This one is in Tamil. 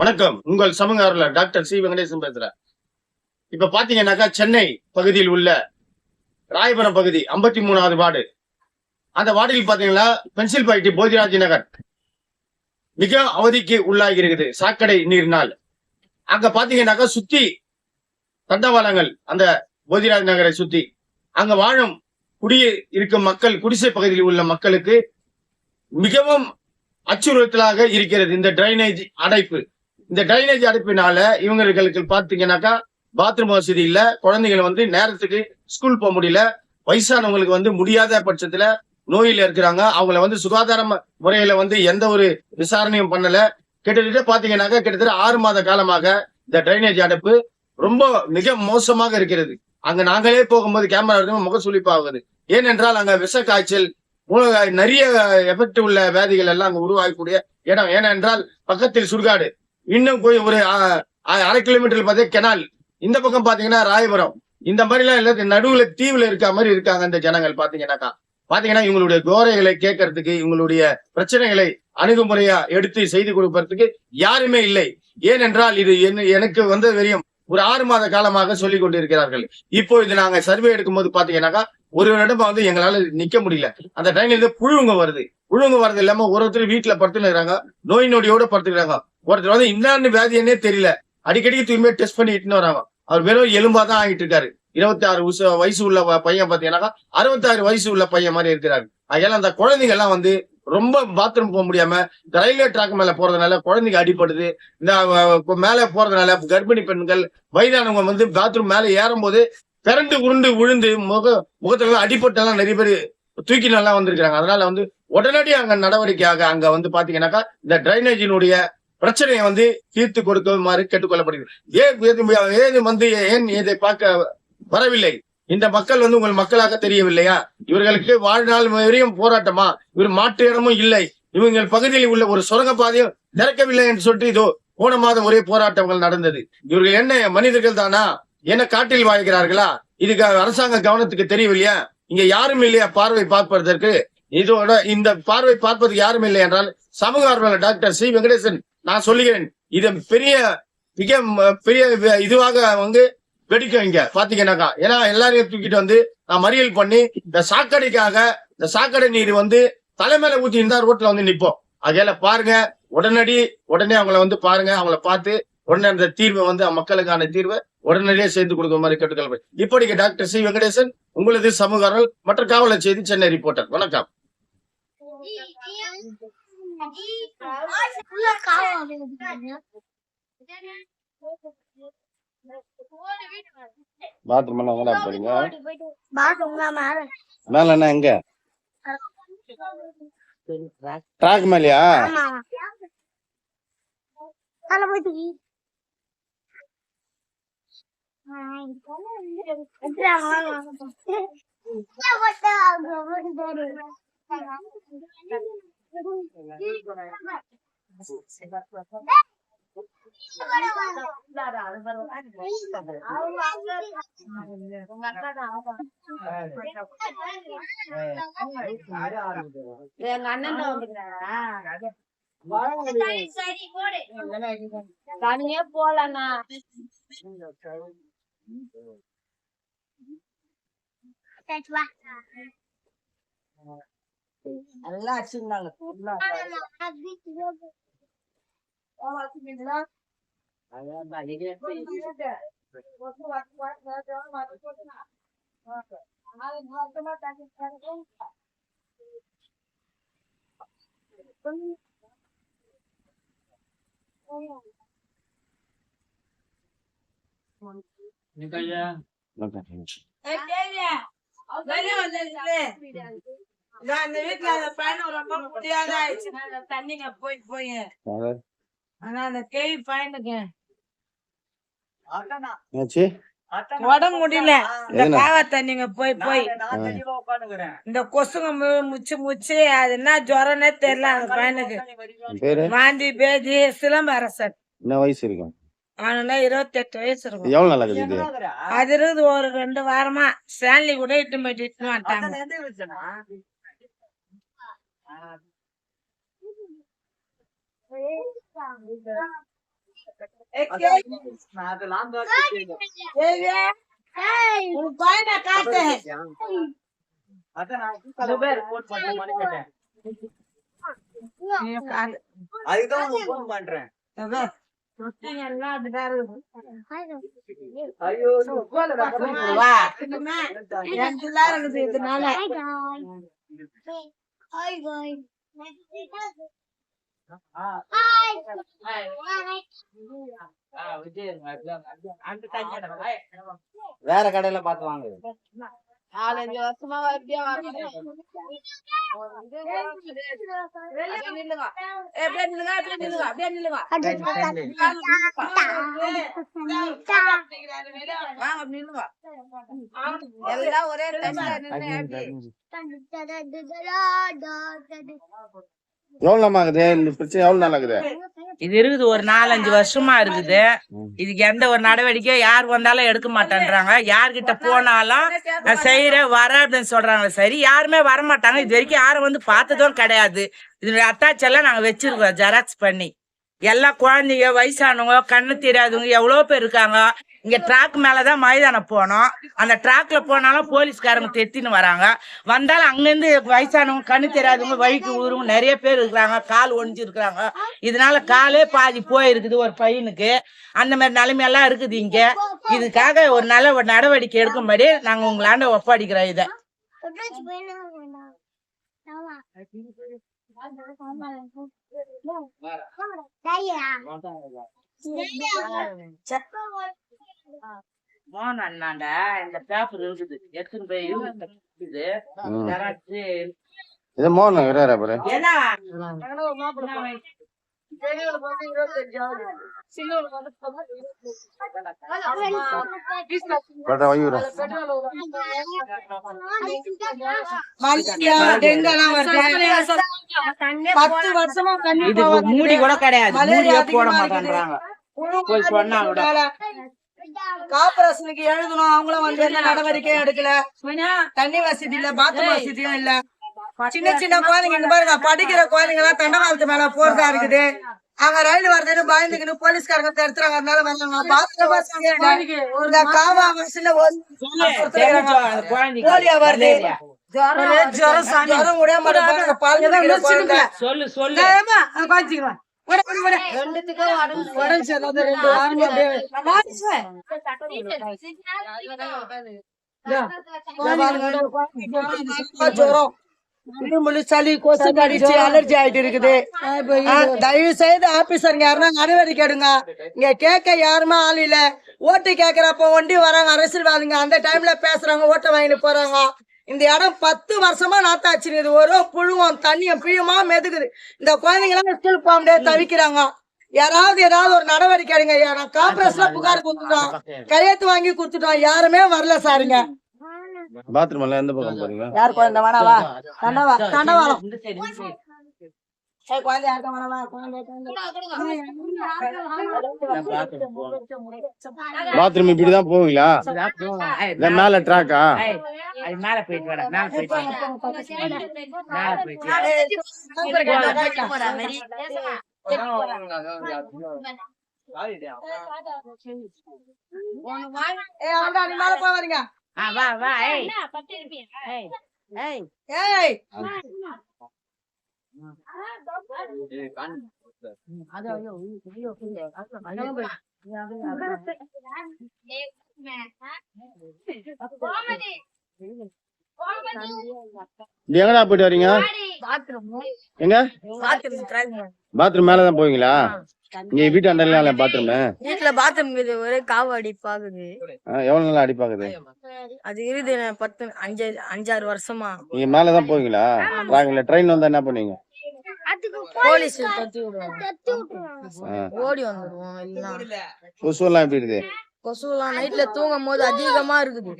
வணக்கம். உங்கள் சமூக டாக்டர் சி. வெங்கடேசன் பேசுறேன். இப்ப பாத்தீங்கன்னாக்கா சென்னை பகுதியில் உள்ள ராயபுரம் பகுதி ஐம்பத்தி மூணாவது வார்டு. அந்த வார்டில் பாத்தீங்கன்னா பென்சில் பாய்ட்டி போதிராஜ் நகர். மிக அவதிக்கு உள்ளாகி இருக்குது. சாக்கடை நீரினால் அங்க பாத்தீங்கன்னாக்கா சுத்தி தண்டவாளங்கள் அந்த போதிராஜ் நகரை சுத்தி. அங்க வாழும் குடிய இருக்கும் மக்கள் குடிசை பகுதியில் உள்ள மக்களுக்கு மிகவும் அச்சுறுத்தலாக இருக்கிறது இந்த டிரைனேஜ் அடைப்பு. இந்த டிரைனேஜ் அடைப்பினால இவங்களுக்கு பார்த்தீங்கன்னாக்கா பாத்ரூம் வசதி இல்ல. குழந்தைகள் வந்து நேரத்துக்கு ஸ்கூல் போக முடியல. வயசானவங்களுக்கு வந்து முடியாத பட்சத்துல நோயில இருக்கிறாங்க. அவங்கள வந்து சுகாதார முறையில வந்து எந்த ஒரு விசாரணையும் பண்ணல. கிட்டத்தட்ட பாத்தீங்கன்னாக்கா கிட்டத்தட்ட ஆறு மாத காலமாக இந்த டிரைனேஜ் அடைப்பு ரொம்ப மிக மோசமாக இருக்கிறது. அங்க நாங்களே போகும்போது கேமரா இருக்கும் முக சுழிப்பாகுது ஏனென்றால் அங்க விஷ காய்ச்சல் நிறைய எஃபெக்ட் உள்ள வியாதிகள் எல்லாம் அங்க உருவாகக்கூடிய இடம். ஏனென்றால் பக்கத்தில் சுடுகாடு. இன்னும் போய் ஒரு அரை கிலோமீட்டர் பார்த்தீங்கன்னா கெனால் இந்த பக்கம் பாத்தீங்கன்னா ராயபுரம். இந்த மாதிரி எல்லாம் இல்ல நடுவுல தீவுல இருக்க மாதிரி இருக்காங்க இந்த ஜனங்கள் பாத்தீங்கன்னாக்கா பாத்தீங்கன்னா இவங்களுடைய கோரைகளை கேட்கறதுக்கு இவங்களுடைய பிரச்சனைகளை அணுகுமுறையா எடுத்து செய்து கொடுப்பதற்கு யாருமே இல்லை. ஏனென்றால் இது என்ன- எனக்கு வந்து தெரியும் ஒரு ஆறு மாத காலமாக சொல்லிக் கொண்டிருக்கிறார்கள். இப்போ இது நாங்க சர்வே எடுக்கும் போது பாத்தீங்கன்னாக்கா ஒரு இடமா வந்து எங்களால நிக்க முடியல. அந்த டைம்ல இருந்து புழுங்க வருது. புழுங்க வருது இல்லாம ஒரு ஒருத்தர் வீட்டுல படுத்துக்கிறாங்க நோய் நொடியோட படுத்துக்கிறாங்க. ஒருத்தர் வந்து இன்னான்னு வியாதின்னே தெரியல. அடிக்கடிக்கு தூய்மையை டெஸ்ட் பண்ணி இட்டுன்னு வராங்க அவர் வெறும் எலும்பா தான் ஆகிட்டு இருக்காரு. இருபத்தி ஆறு வயசு உள்ள பையன் பாத்தீங்கன்னாக்கா அறுபத்தாறு வயசு உள்ள பையன் மாதிரி இருக்கிறாரு. அதனால அந்த குழந்தைங்க எல்லாம் வந்து ரொம்ப பாத்ரூம் போக முடியாம இந்த ரயில்வே ட்ராக் மேல போறதுனால குழந்தைங்க அடிபடுது. இந்த மேல போறதுனால கர்ப்பிணி பெண்கள் வயதானவங்க வந்து பாத்ரூம் மேல ஏறும்போது பிறண்டு உருண்டு விழுந்து முக முகத்துல அடிப்பட்டெல்லாம் நிறைய பேர் தூக்கி நல்லா வந்திருக்கிறாங்க. அதனால வந்து உடனடி அங்க நடவடிக்கையாக அங்க வந்து பாத்தீங்கன்னாக்கா இந்த டிரைனேஜினுடைய பிரச்சனையை வந்து தீர்த்து கொடுக்குமாறு கேட்டுக்கொள்ளப்படுகிறது. ஏன் ஏன் வந்து ஏன் இதை பார்க்க வரவில்லை? இந்த மக்கள் வந்து உங்கள் மக்களாக தெரியவில்லையா? இவர்களுக்கு வாழ்நாள் வரையும் போராட்டமா? இவர் மாற்று இடமும் இல்லை. இவங்கள் பகுதியில் உள்ள ஒரு சுரங்கப்பாதையும் திறக்கவில்லை என்று சொல்லிட்டு இதோ போன மாதம் ஒரே போராட்டங்கள் நடந்தது. இவர்கள் என்ன மனிதர்கள் தானா? என்ன காட்டில் வாழ்கிறார்களா? இதுக்கு அரசாங்க கவனத்துக்கு தெரியவில்லையா? இங்க யாரும் இல்லையா பார்வை பார்ப்பதற்கு? இதோட இந்த பார்வை பார்ப்பதற்கு யாரும் இல்லை என்றால் சமூக ஆர்வலர் டாக்டர் சி. வெங்கடேசன் நான் சொல்லுகிறேன். இது பெரிய மிக பெரிய இதுவாக வந்து வெடிக்கும் இங்க பாத்தீங்கன்னாக்கா. ஏன்னா எல்லாரையும் தூக்கிட்டு வந்து நான் மறியல் பண்ணி இந்த சாக்கடைக்காக இந்த சாக்கடை நீர் வந்து தலைமையில ஊத்தி இருந்தா ரோட்ல வந்து நிப்போம். அதையில பாருங்க. உடனடி உடனே அவங்கள வந்து பாருங்க. அவங்கள பார்த்து உடனே அந்த தீர்வை வந்து மக்களுக்கான தீர்வை உடனடியே செய்து கொடுக்குற மாதிரி கேட்டுக்கொள்வேன் இப்படிக்கு டாக்டர் சி வெங்கடேசன் உங்களது சமூக ஆர்வலர் மற்ற காவலர் செய்தி சென்னை ரிப்போர்ட்டர். வணக்கம். பாத்ரூம் எல்லாம் எங்கடா போறீங்க மேல என்ன எங்க? ட்ராக் மேலயா? போயிட்டு எங்க அண்ணன் தனியே போலண்ணா எல்லாம் அடிச்சிருந்தாங்க இந்த வீட்டுல அந்த பையனுக்கு ரொம்ப முடியாத ஆயிடுச்சு தண்ணிங்க போய். போய் ஆனா அந்த கேவி பையனுக்கு ஆச்சு உடம்பு முடியல. இந்த? காவா தண்ணிங்க போய் போய். இந்த கொசுங்க முச்சு முச்சு அது என்ன ஜுரம்னே தெரியல அந்த பையனுக்கு வாந்தி பேதி சிலம்பரசன் என்ன வயசு இருக்கும்? அவனுக்கு இருபத்தெட்டு வயசு இருக்கும். எவ்வளவு நாள் ஆகுது அது இருக்குது ஒரு ரெண்டு வாரமா. ஸ்டான்லி கூட இட்டு போயிட்டு வந்துட்டாங்க ஏய், கேய். ஏய், ஏய், உன் பையனை காட்டு நீ காட்டு. அதுதான் போன் பண்றேன். இருக்குது. ஐயோ வா. என் பிள்ளை இருக்குது இதனால. வேற கடையில பாத்து வாங்க நாலஞ்சு வருஷமா நில்லுங்க. நில்லுங்க, நில்லுங்க, அப்படியே நில்லுங்க. வாங்க, நில்லுங்க. எல்லாம் ஒரே. எவ்வளவு நாள் ஆகுது? இந்த பிரச்சனை எவ்வளவு நாள் ஆகுது? இது இருக்குது ஒரு நாலஞ்சு வருஷமா இருக்குது. இதுக்கு எந்த ஒரு நடவடிக்கையும் யார் வந்தாலும் எடுக்க மாட்டேன்றாங்க. யார்கிட்ட போனாலும் நான் செய்யறேன் வரேன் அப்படின்னு சொல்றாங்க. சரி யாருமே வர மாட்டாங்க இது வரைக்கும் யாரும் வந்து பார்த்ததும் கிடையாது. இதனுடைய அட்டாச் எல்லாம் நாங்க வச்சிருக்கோம் ஜெராக்ஸ் பண்ணி. எல்லா குழந்தைங்க வயசானவங்க கண்ணு தெரியாதவங்க எவ்வளோ பேர் இருக்காங்க? இங்க ட்ராக் மேலதான் மைதானம் போனோம். அந்த ட்ராக்ல போனாலும் போலீஸ்காரங்க தெத்தின்னு வராங்க. வந்தாலும் அங்கிருந்து வயசானவங்க கண்ணு தெரியாதவங்க வழிக்கு ஊருங்க நிறைய பேர் இருக்கிறாங்க. கால் ஒடிஞ்சு இருக்கிறாங்க இதனால காலே பாதி போயிருக்குது ஒரு பையனுக்கு. அந்த மாதிரி நிலைமையெல்லாம் இருக்குது இங்க. இதுக்காக ஒரு நல்ல ஒரு நடவடிக்கை எடுக்கும்படி நாங்க உங்களாண்ட ஒப்படைக்கிறோம் இதை. மோகன் அண்ணாண்ட இந்த பேப்பர் இருக்குது எடுத்துன்னு போய் இருக்குது ஜெராக்ஸ் இது மோகன் இருக்கிறாரா பாரு ஏன்னா. மூடி கூட கிடையாது போட மாட்டேன்றாங்க புழு கார்பரேஷனுக்கு எழுதணும். அவங்களும் வந்து எந்த நடவடிக்கையும் எடுக்கல? தண்ணி வசதி இல்ல பாத்ரூம் வசதியும் இல்ல. சின்ன சின்ன குழந்தைங்க இங்க பாருங்க படிக்கிற குழந்தைங்க எல்லாம் தண்டவாளத்து மேல போறதா இருக்குது. அங்க ரயில் வருதுன்னு பயந்துக்கின்னு போலீஸ்காரங்க தடுத்துறாங்க அதனால வந்தாங்க. பாத்ரூம் வசதி இல்ல. இந்த காவா வசதியில போலியோ வருது. மலேரியா. ஜுரம் விட மாட்டேங்க குழந்தை. சொல்லு சொல்லு. உடம்பு உடம்பு சரியில்லாத ரெண்டு வாரமா அப்படியே ஜுரம் இருமல் சளி கொசு கடிச்சு அலர்ஜி ஆயிட்டு இருக்குது தயவு செய்து ஆபீசருங்க யாருன்னா நடவடிக்கை எடுங்க இங்க கேட்க யாருமே ஆள் இல்ல ஓட்டு கேக்குறப்ப ஒண்டி வராங்க அரசியல்வாதிங்க அந்த டைம்ல பேசுறாங்க ஓட்டை வாங்கிட்டு போறாங்க இந்த இடம் பத்து வருஷமா நாத்தாச்சு இது ஒரு புழுவம் தண்ணியும் பிழியுமா மெதுக்குது இந்த குழந்தைங்க எல்லாம் ஸ்கூல் போக முடியாது தவிக்கிறாங்க. யாராவது ஏதாவது ஒரு நடவடிக்கை எடுங்க. நான் புகார் கொடுத்துட்டோம். கையெழுத்து வாங்கி கொடுத்துட்டோம். யாருமே வரல சாருங்க. பாத்ரூம் எல்லாம் எந்த பக்கம் போறீங்க? யார் குழந்தை? வேணாவா தண்டவா தண்டவாளம். பாத்ரூம் இப்படிதான் போவீங்களா? மேல ட்ராக்கா? அது மேல போயிட்டு மேல மேல மேல வா வா. ஏய். ஏய். ஏய். ஏய். இது எங்கடா போயிட்டு வரீங்க? எங்க? பாத்ரூம் மேலதான் போவீங்களா? இங்க வீட்டு அண்டர்ல பாத்ரூம் வீட்டுல பாத்ரூம் இது ஒரே காவு அடிப்பாகுது. எவ்வளவு நாள் அடிப்பாக்குது அது இருக்குது நான் பத்து அஞ்சு அஞ்சாறு வருஷமா. நீங்க மேலதான் போவீங்களா? ட்ராக்ல ட்ரெயின் வந்தா என்ன பண்ணுவீங்க? போலீஸ் விடுவாங்க. ஓடி வந்துருவோம் கொசுவெல்லாம் எப்படி இருக்குது கொசுலாம் நைட்ல தூங்கும் போது அதிகமா இருக்குது.